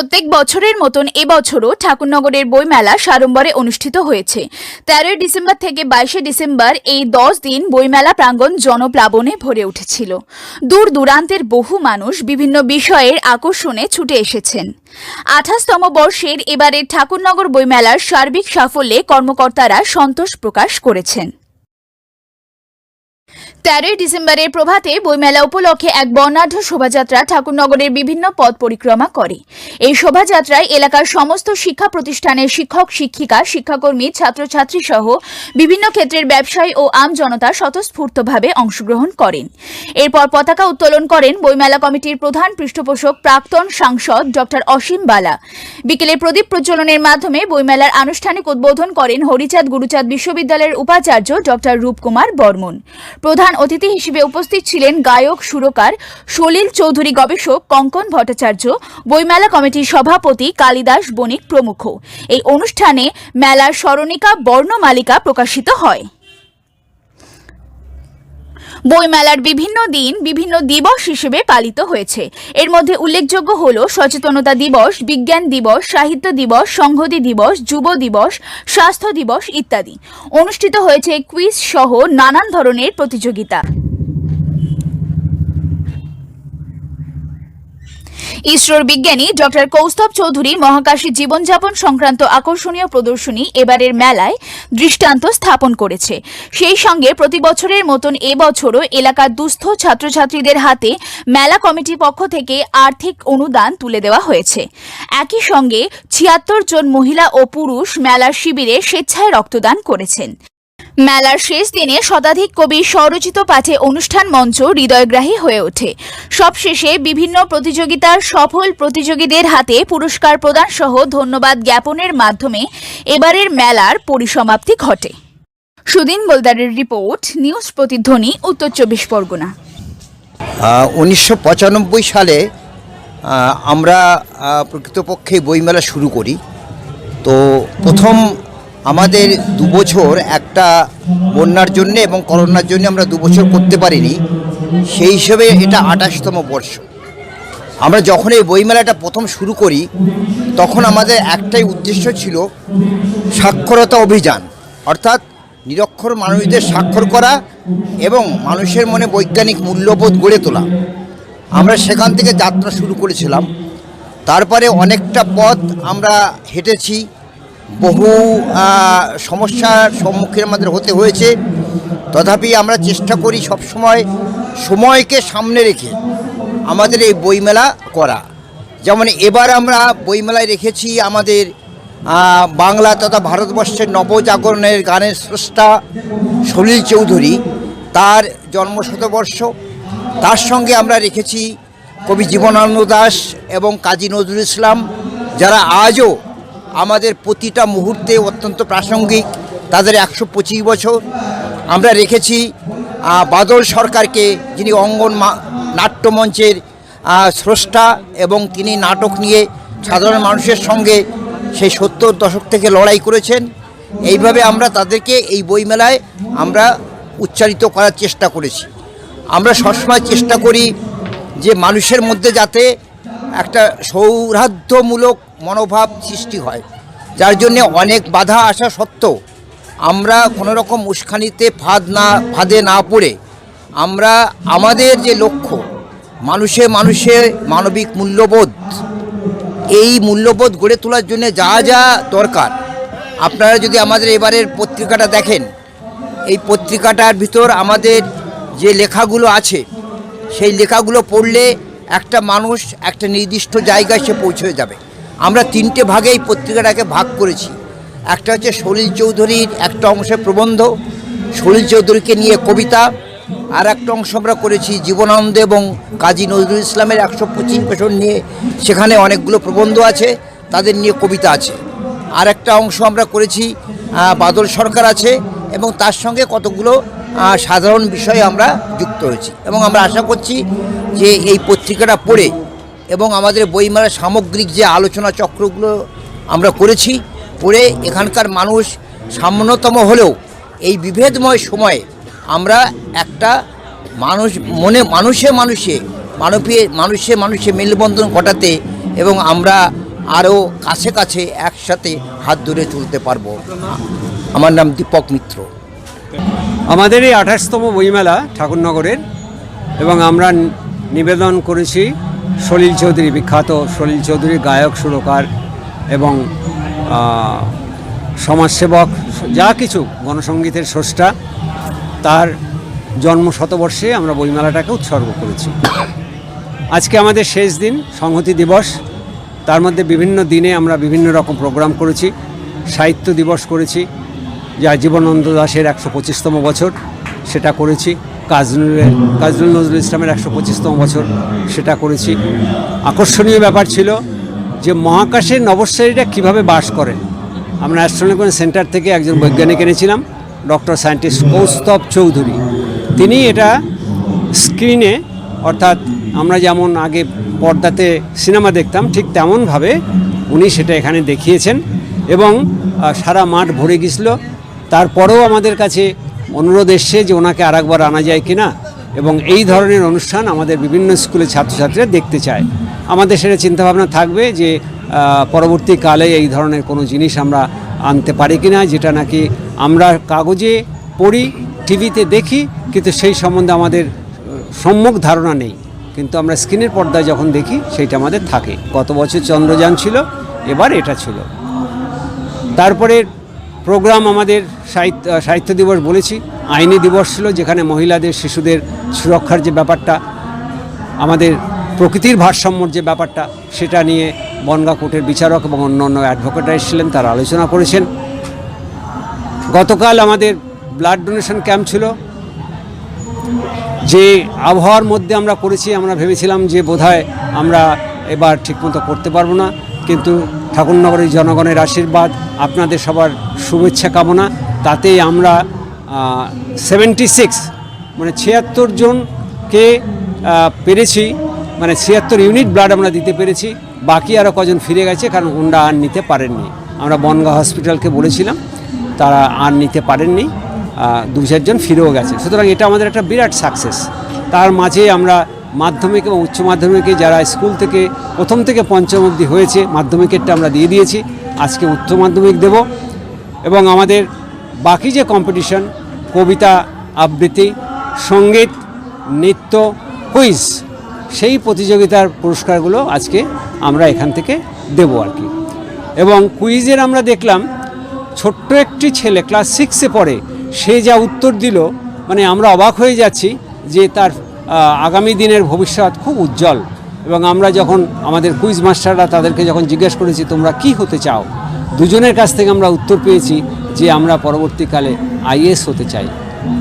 প্রত্যেক বছরের মতন এবছরও ঠাকুরনগরের বইমেলা সাড়ম্বরে অনুষ্ঠিত হয়েছে। তেরোই ডিসেম্বর থেকে বাইশে ডিসেম্বর এই দশ দিন বইমেলা প্রাঙ্গণ জনপ্লাবনে ভরে উঠেছিল। দূর দূরান্তের বহু মানুষ বিভিন্ন বিষয়ের আকর্ষণে ছুটে এসেছেন। আঠাশতম বর্ষের এবারের ঠাকুরনগর বইমেলার সার্বিক সাফল্যে কর্মকর্তারা সন্তোষ প্রকাশ করেছেন। তেরোই ডিসেম্বরের প্রভাতে বইমেলা উপলক্ষে এক বর্ণাঢ্য শোভাযাত্রা ঠাকুরনগরের বিভিন্ন পথ পরিক্রমা করে। এই শোভাযাত্রায় এলাকার সমস্ত শিক্ষা প্রতিষ্ঠানের শিক্ষক, শিক্ষিকা, শিক্ষাকর্মী, ছাত্রছাত্রী সহ বিভিন্ন ক্ষেত্রের ব্যবসায়ী ও আম জনতা স্বতঃস্ফূর্তভাবে অংশগ্রহণ করেন। এরপর পতাকা উত্তোলন করেন বইমেলা কমিটির প্রধান পৃষ্ঠপোষক প্রাক্তন সাংসদ ডক্টর অসীম বালা। বিকেলে প্রদীপ প্রজ্বলনের মাধ্যমে বইমেলার আনুষ্ঠানিক উদ্বোধন করেন হরিচাঁদ গুরুচাঁদ বিশ্ববিদ্যালয়ের উপাচার্য ডক্টর রূপকুমার বর্মন। প্রধান অতিথি হিসেবে উপস্থিত ছিলেন গায়ক, সুরকার সলিল চৌধুরী, গবেষক কঙ্কন ভট্টাচার্য, বইমেলা কমিটির সভাপতি কালিদাস বণিক প্রমুখ। এই অনুষ্ঠানে মেলার স্মরণিকা বর্ণমালিকা প্রকাশিত হয়। বইমেলার বিভিন্ন দিন বিভিন্ন দিবস হিসেবে পালিত হয়েছে। এর মধ্যে উল্লেখযোগ্য হল সচেতনতা দিবস, বিজ্ঞান দিবস, সাহিত্য দিবস, সংহতি দিবস, যুব দিবস, স্বাস্থ্য দিবস ইত্যাদি। অনুষ্ঠিত হয়েছে কুইজ সহ নানান ধরনের প্রতিযোগিতা। ইসরোর বিজ্ঞানী ডক্টর কৌস্তব চৌধুরী মহাকাশী জীবনযাপন সংক্রান্ত আকর্ষণীয় প্রদর্শনী এবারের মেলায় দৃষ্টান্ত স্থাপন করেছে। সেই সঙ্গে প্রতি বছরের মতন এবছরও এলাকার দুস্থ ছাত্রছাত্রীদের হাতে মেলা কমিটির পক্ষ থেকে আর্থিক অনুদান তুলে দেওয়া হয়েছে। একই সঙ্গে ছিয়াত্তর জন মহিলা ও পুরুষ মেলার শিবিরে স্বেচ্ছায় রক্তদান করেছেন। মেলার শেষ দিনে শতাধিক কবির স্বরচিত পাঠে অনুষ্ঠান মঞ্চ হৃদয়গ্রাহী হয়ে ওঠে। সবশেষে বিভিন্ন প্রতিযোগিতার সফল প্রতিযোগীদের হাতে পুরস্কার প্রদান সহ ধন্যবাদ জ্ঞাপনের মাধ্যমে এবারের মেলার পরিসমাপ্তি ঘটে। সুদিন বোলদারের রিপোর্ট, নিউজ প্রতিধ্বনি, উত্তর চব্বিশ পরগনা। উনিশশো পঁচানব্বই সালে আমরা প্রকৃতপক্ষে বইমেলা শুরু করি। তো প্রথম আমাদের দু বছর একটা বন্যার জন্য এবং করোনার জন্য আমরা দু বছর করতে পারিনি। সেই হিসেবে এটা আঠাশতম বর্ষ। আমরা যখন এই বইমেলাটা প্রথম শুরু করি, তখন আমাদের একটাই উদ্দেশ্য ছিল সাক্ষরতা অভিযান। অর্থাৎ নিরক্ষর মানুষদের স্বাক্ষর করা এবং মানুষের মনে বৈজ্ঞানিক মূল্যবোধ গড়ে তোলা। আমরা সেখান থেকে যাত্রা শুরু করেছিলাম। তারপরে অনেকটা পথ আমরা হেঁটেছি। বহু সমস্যার সম্মুখীন আমাদের হতে হয়েছে। তথাপি আমরা চেষ্টা করি সবসময় সময়কে সামনে রেখে আমাদের এই বইমেলা করা। যেমন এবার আমরা বইমেলায় রেখেছি আমাদের বাংলা তথা ভারতবর্ষের নবজাগরণের গানের স্রষ্টা সলিল চৌধুরী। তার জন্মশতবর্ষ। তার সঙ্গে আমরা রেখেছি কবি জীবনানন্দ দাস এবং কাজী নজরুল ইসলাম, যারা আজও আমাদের প্রতিটা মুহূর্তে অত্যন্ত প্রাসঙ্গিক। তাদের একশো পঁচিশ বছর আমরা রেখেছি। বাদল সরকারকে, যিনি অঙ্গন নাট্যমঞ্চের স্রষ্টা এবং তিনি নাটক নিয়ে সাধারণ মানুষের সঙ্গে সেই সত্তর দশক থেকে লড়াই করেছেন। এইভাবে আমরা তাদেরকে এই বইমেলায় আমরা উচ্চারিত করার চেষ্টা করেছি। আমরা সবসময় চেষ্টা করি যে মানুষের মধ্যে যাতে একটা সৌহার্দ্যমূলক মনোভাব সৃষ্টি হয়, যার জন্যে অনেক বাধা আসা সত্ত্বেও আমরা কোনো রকম উস্কানিতে ফাঁদ না, ফাঁদে না পড়ে আমরা আমাদের যে লক্ষ্য, মানুষে মানুষে মানবিক মূল্যবোধ, এই মূল্যবোধ গড়ে তোলার জন্য যা যা দরকার। আপনারা যদি আমাদের এবারের পত্রিকাটা দেখেন, এই পত্রিকাটার ভিতর আমাদের যে লেখাগুলো আছে, সেই লেখাগুলো পড়লে একটা মানুষ একটা নির্দিষ্ট জায়গায় সে পৌঁছে যাবে। আমরা তিনটে ভাগে এই পত্রিকাটাকে ভাগ করেছি। একটা হচ্ছে সলিল চৌধুরীর একটা অংশে প্রবন্ধ, সলিল চৌধুরীকে নিয়ে কবিতা, আর একটা অংশ আমরা করেছি জীবনানন্দ এবং কাজী নজরুল ইসলামের একশো পঁচিশ বছর নিয়ে। সেখানে অনেকগুলো প্রবন্ধ আছে, তাদের নিয়ে কবিতা আছে। আর একটা অংশ আমরা করেছি বাদল সরকার আছে এবং তার সঙ্গে কতগুলো সাধারণ বিষয়ে আমরা যুক্ত হয়েছি। এবং আমরা আশা করছি যে এই পত্রিকাটা পড়ে এবং আমাদের বইমেলার সামগ্রিক যে আলোচনা চক্রগুলো আমরা করেছি, পড়ে এখানকার মানুষ সামান্যতম হলেও এই বিভেদময় সময়ে আমরা একটা মানুষ, মনে, মানুষে মানুষে, মানবীয়, মানুষে মানুষে মেলবন্ধন ঘটাতে এবং আমরা আরও কাছে কাছে একসাথে হাত ধরে চলতে পারব। আমার নাম দীপক মিত্র। আমাদের এই আঠাশতম বইমেলা ঠাকুরনগরের এবং আমরা নিবেদন করেছি সলিল চৌধুরী, বিখ্যাত সলিল চৌধুরী গায়ক, সুরকার এবং সমাজসেবক, যা কিছু গণসঙ্গীতের স্রষ্টা, তার জন্ম শতবর্ষে আমরা বইমেলাটাকে উৎসর্গ করেছি। আজকে আমাদের শেষ দিন, সংহতি দিবস। তার মধ্যে বিভিন্ন দিনে আমরা বিভিন্ন রকম প্রোগ্রাম করেছি, সাহিত্য দিবস করেছি যা জীবনানন্দ দাশের একশো পঁচিশতম বছর, সেটা করেছি। কাজনুরের কাজরুল নজরুল ইসলামের একশো পঁচিশতম বছর, সেটা করেছি। আকর্ষণীয় ব্যাপার ছিল যে মহাকাশে নবশ্রীরা কীভাবে বাস করেন আমরা অ্যাস্ট্রোনমিক্যাল সেন্টার থেকে একজন বৈজ্ঞানিক এনেছিলাম, ডক্টর সায়েন্টিস্ট কৌস্তব চৌধুরী। তিনি এটা স্ক্রিনে, অর্থাৎ আমরা যেমন আগে পর্দাতে সিনেমা দেখতাম, ঠিক তেমনভাবে উনি সেটা এখানে দেখিয়েছেন এবং সারা মাঠ ভরে গেছিল। তারপরেও আমাদের কাছে অনুরোধ এসছে যে ওনাকে আরেকবার আনা যায় কিনা এবং এই ধরনের অনুষ্ঠান আমাদের বিভিন্ন স্কুলের ছাত্রছাত্রীরা দেখতে চায়। আমাদের সেটা চিন্তাভাবনা থাকবে যে পরবর্তীকালে এই ধরনের কোনো জিনিস আমরা আনতে পারি কিনা, যেটা নাকি আমরা কাগজে পড়ি, টিভিতে দেখি, কিন্তু সেই সম্বন্ধে আমাদের সম্যক ধারণা নেই। কিন্তু আমরা স্ক্রিনের পর্দায় যখন দেখি, সেইটা আমাদের থাকে। গত বছর চন্দ্রযান ছিল, এবার এটা ছিল। তারপরে প্রোগ্রাম আমাদের সাহিত্য সাহিত্য দিবস বলেছি। আইনি দিবস ছিল যেখানে মহিলাদের, শিশুদের সুরক্ষার যে ব্যাপারটা, আমাদের প্রকৃতির ভারসাম্যর যে ব্যাপারটা, সেটা নিয়ে বনগা কোর্টের বিচারক এবং অন্য অন্য অ্যাডভোকেটরা এসেছিলেন, তারা আলোচনা করেছেন। গতকাল আমাদের ব্লাড ডোনেশন ক্যাম্প ছিল। যে আবহাওয়ার মধ্যে আমরা করেছি, আমরা ভেবেছিলাম যে বোধহয় আমরা এবার ঠিকমতো করতে পারব না। কিন্তু ঠাকুরনগরের জনগণের আশীর্বাদ, আপনাদের সবার শুভেচ্ছা কামনা। তাতেই আমরা সেভেন্টি সিক্স মানে ছিয়াত্তর জনকে পেরেছি মানে ছিয়াত্তর ইউনিট ব্লাড আমরা দিতে পেরেছি। বাকি আরও কজন ফিরে গেছে, কারণ ওনারা আর নিতে পারেননি। আমরা বনগাঁ হসপিটালকে বলেছিলাম, তারা আর নিতে পারেননি দু চারজন ফিরেও গেছে। সুতরাং এটা আমাদের একটা বিরাট সাকসেস তার মাঝে আমরা মাধ্যমিক এবং উচ্চ মাধ্যমিকে যারা স্কুল থেকে প্রথম থেকে পঞ্চম অবধি হয়েছে, মাধ্যমিকেরটা আমরা দিয়ে দিয়েছি। আজকে উচ্চ মাধ্যমিক দেব এবং আমাদের বাকি যে কম্পিটিশন কবিতা, আবৃত্তি, সংগীত, নৃত্য কুইজ সেই প্রতিযোগিতার পুরস্কারগুলো আজকে আমরা এখান থেকে দেবো আর কি। এবং কুইজের আমরা দেখলাম, ছোট্ট একটি ছেলে ক্লাস সিক্সে পড়ে, সে যা উত্তর দিল মানে আমরা অবাক হয়ে যাচ্ছি যে তার আগামী দিনের ভবিষ্যৎ খুব উজ্জ্বল। এবং আমরা যখন আমাদের কুইজ মাস্টাররা তাদেরকে যখন জিজ্ঞেস করেছি, তোমরা কি হতে চাও? দুজনের কাছ থেকে আমরা উত্তর পেয়েছি যে আমরা পরবর্তীকালে আইএস হতে চাই।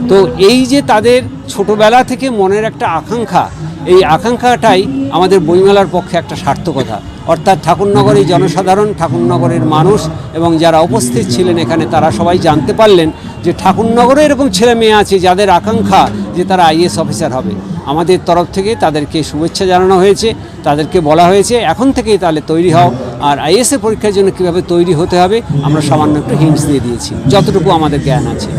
তো এই যে তাদের ছোটবেলা থেকে মনের একটা আকাঙ্ক্ষা, এই আকাঙ্ক্ষাটাই আমাদের বইমেলার পক্ষে একটা সার্থকতা। অর্থাৎ ঠাকুরনগরের জনসাধারণ, ঠাকুরনগরের মানুষ এবং যারা উপস্থিত ছিলেন এখানে, তারা সবাই জানতে পারলেন যে ঠাকুরনগরে এরকম ছেলে মেয়ে আছে যাদের আকাঙ্ক্ষা যে তারা আইএস অফিসার হবে। আমাদের তরফ থেকে তাদেরকে শুভেচ্ছা জানানো হয়েছে, তাদেরকে বলা হয়েছে, এখন থেকেই তাহলে তৈরি হও। আর আইএসএ পরীক্ষার জন্য কীভাবে তৈরি হতে হবে, আমরা সামান্য একটু হিন্টস দিয়ে দিয়েছি। যতটুকু আমাদের জ্ঞান আছে।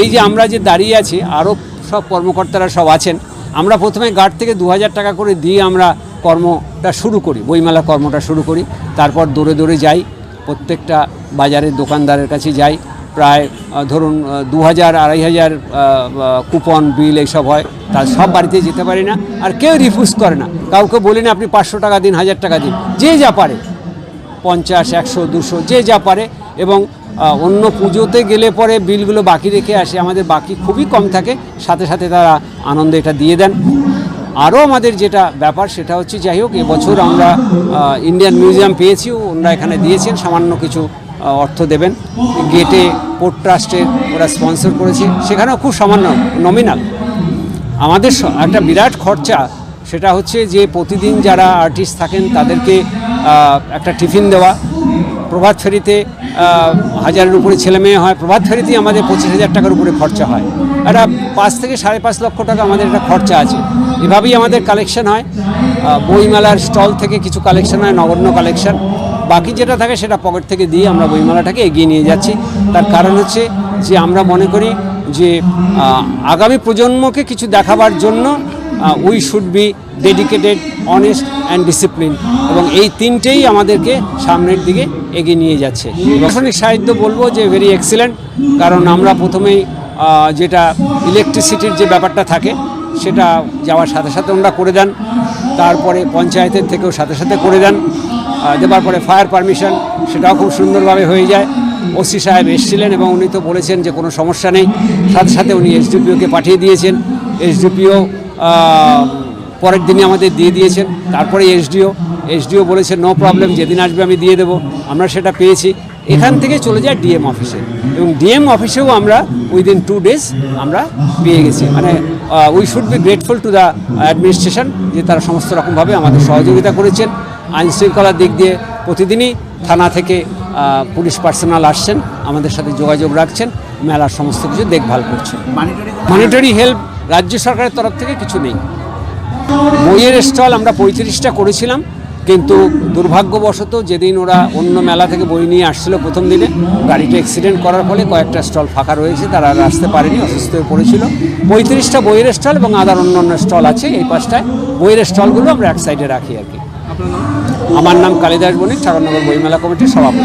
এই যে আমরা যে দাঁড়িয়ে আছি, আরও সব কর্মকর্তারা সব আছেন, আমরা প্রথমে গার্ড থেকে দু হাজার টাকা করে দিয়ে আমরা কর্মটা শুরু করি, বইমেলা কর্মটা শুরু করি। তারপর দৌড়ে দৌড়ে যাই, প্রত্যেকটা বাজারের দোকানদারের কাছে যাই প্রায় ধরুন দু হাজার আড়াই হাজার কুপন, বিল এইসব হয় তার সব বাড়িতে যেতে পারি না, আর কেউ রিফিউজ করে না। কাউকে বলি না, আপনি পাঁচশো টাকা দিন, হাজার টাকা দিন। যে যা পারে, পঞ্চাশ, একশো, দুশো, যে যা পারে, এবং অন্য পুজোতে গেলে পরে বিলগুলো বাকি রেখে আসে, আমাদের বাকি খুবই কম থাকে, সাথে সাথে তারা আনন্দে এটা দিয়ে দেন। আরও আমাদের যেটা ব্যাপার, সেটা হচ্ছে, যাই হোক, এবছর আমরা ইন্ডিয়ান মিউজিয়াম পেয়েছি, ওনারা এখানে দিয়েছেন সামান্য কিছু অর্থ দেবেন। গেটে পোর্ট ট্রাস্টের ওরা স্পন্সর করেছে। সেখানেও খুব সামান্য নমিনাল আমাদের একটা বিরাট খরচা, সেটা হচ্ছে যে প্রতিদিন যারা আর্টিস্ট থাকেন, তাদেরকে একটা টিফিন দেওয়া। প্রভাত ফেরিতে হাজারের উপরে ছেলে মেয়ে হয়। প্রভাত ফেরিতেই আমাদের পঁচিশ হাজার টাকার উপরে খরচা হয়। একটা পাঁচ থেকে সাড়ে পাঁচ লক্ষ টাকা আমাদের একটা খরচা আছে। এভাবেই আমাদের কালেকশন হয়। বইমেলার স্টল থেকে কিছু কালেকশন হয়, নগণ্য কালেকশন বাকি যেটা থাকে সেটা পকেট থেকে দিয়ে আমরা বইমেলাটাকে এগিয়ে নিয়ে যাচ্ছি। তার কারণ হচ্ছে যে আমরা মনে করি যে আগামী প্রজন্মকে কিছু দেখাবার জন্য we should be dedicated honest and discipline এবং এই তিনটেই আমাদেরকে সামনের দিকে এগিয়ে নিয়ে যাচ্ছে। প্রশাসনিক সাহিত্য বলব যে ভেরি এক্সিলেন্ট কারণ আমরা প্রথমেই যেটা ইলেকট্রিসিটির যে ব্যাপারটা থাকে, সেটা যাওয়ার সাথে সাথে ওনারা করে দেন, তারপরে পঞ্চায়েতের থেকেও সাথে সাথে করে দেন। দেওয়ার পরে ফায়ার পারমিশন সেটাও খুব সুন্দরভাবে হয়ে যায়। ওসি সাহেব এসেছিলেন এবং উনি তো বলেছেন যে কোনো সমস্যা নেই। সাথে সাথে উনি এসডিপিওকে পাঠিয়ে দিয়েছেন। এসডিপিও পরের দিনই আমাদের দিয়ে দিয়েছেন। তারপরে এসডিও এসডিও বলেছেন নো প্রবলেম যেদিন আসবে আমি দিয়ে দেবো। আমরা সেটা পেয়েছি। এখান থেকে চলে যায় ডিএম অফিসে এবং ডিএম অফিসেও আমরা উইদিন টু ডেজ আমরা পেয়ে গেছি। মানে we should be grateful to the administration যে তারা সমস্ত রকমভাবে আমাদের সহযোগিতা করেছেন। আইন শৃঙ্খলার দিক দিয়ে প্রতিদিনই থানা থেকে পুলিশ পার্সোনাল আসছেন আমাদের সাথে যোগাযোগ রাখছেন মেলার সমস্ত কিছু দেখভাল করছেন। মনিটরি হেল্প রাজ্য সরকারের তরফ থেকে কিছু নেই। বইয়ের স্টল আমরা পঁয়ত্রিশটা করেছিলাম কিন্তু দুর্ভাগ্যবশত যেদিন ওরা অন্য মেলা থেকে বই নিয়ে আসছিল প্রথম দিনে গাড়িটা অ্যাক্সিডেন্ট করার ফলে কয়েকটা স্টল ফাঁকা রয়েছে তারা আর আসতে পারেনি অসুস্থ হয়ে পড়েছিল। পঁয়ত্রিশটা বইয়ের স্টল এবং আদার অন্য অন্য স্টল আছে এই পাশটায় বইয়ের স্টলগুলো আমরা এক সাইডে রাখি আর কি। আমার নাম কালিদাস বণিক ছাগলনগর বইমেলা কমিটির সভাপতি।